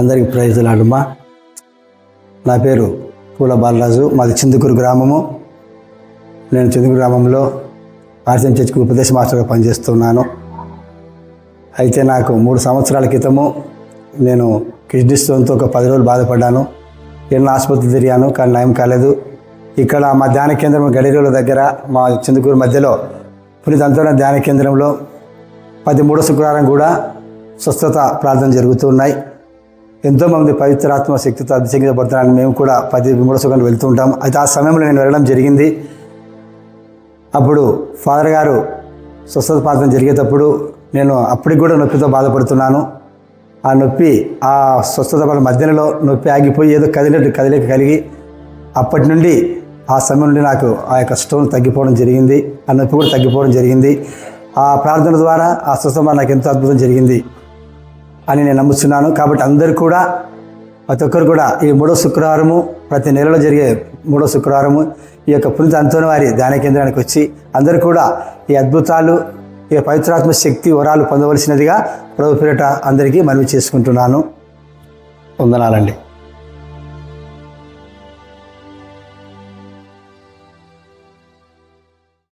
అందరికీ ప్రయోజనాలమ్మా నా పేరు పూల బాలరాజు. మాది చిందుకూరు గ్రామము. నేను చిందుకూరు గ్రామంలో ఆర్సీఎం చర్చికి ఉపదేశ మాస్టర్గా పనిచేస్తున్నాను. అయితే నాకు మూడు సంవత్సరాల క్రితము నేను కిడ్నీ స్టోన్తో ఒక పది రోజులు బాధపడ్డాను. ఎన్నో ఆసుపత్రి తిరిగాను కానీ నయం కాలేదు. ఇక్కడ మా ధ్యాన కేంద్రం గడిరోల దగ్గర మా చిందుకూరు మధ్యలో పునీత అంతోన ధ్యాన కేంద్రంలో ప్రతి మూడో శుక్రవారం కూడా స్వస్థత ప్రార్థన జరుగుతున్నాయి ఎంతోమంది పవిత్రాత్మ శక్తితో అభిషేకించబడుతున్నారని మేము కూడా పది మూడో వెళ్తుంటాం. వెళ్తూ ఉంటాం అయితే ఆ సమయంలో నేను వెళ్ళడం జరిగింది. అప్పుడు ఫాదర్ గారు స్వస్థత ప్రార్థన జరిగేటప్పుడు నేను అప్పటికి కూడా నొప్పితో బాధపడుతున్నాను. ఆ నొప్పి ఆ స్వస్థత పడిన మధ్యలో నొప్పి ఆగిపోయి ఏదో కదిలేట్టు కదిలేక కలిగి అప్పటి నుండి ఆ సమయం నుండి నాకు ఆ యొక్క స్టోన్ తగ్గిపోవడం జరిగింది. ఆ నొప్పి కూడా తగ్గిపోవడం జరిగింది. ఆ ప్రార్థన ద్వారా ఆ స్వస్థత నాకు ఎంతో అద్భుతం జరిగింది. అని నేను నమ్ముతున్నాను. కాబట్టి అందరూ కూడా ప్రతి ఒక్కరు కూడా ఈ మూడో శుక్రవారము ప్రతి నెలలో జరిగే మూడో శుక్రవారము ఈ యొక్క పునీత అంతోని వారి ధ్యాన కేంద్రానికి వచ్చి అందరూ కూడా ఈ అద్భుతాలు ఈ పవిత్రాత్మ శక్తి వరాలు పొందవలసినదిగా ప్రభు పేరిట అందరికీ మనవి చేసుకుంటున్నాను. వందనాలండి.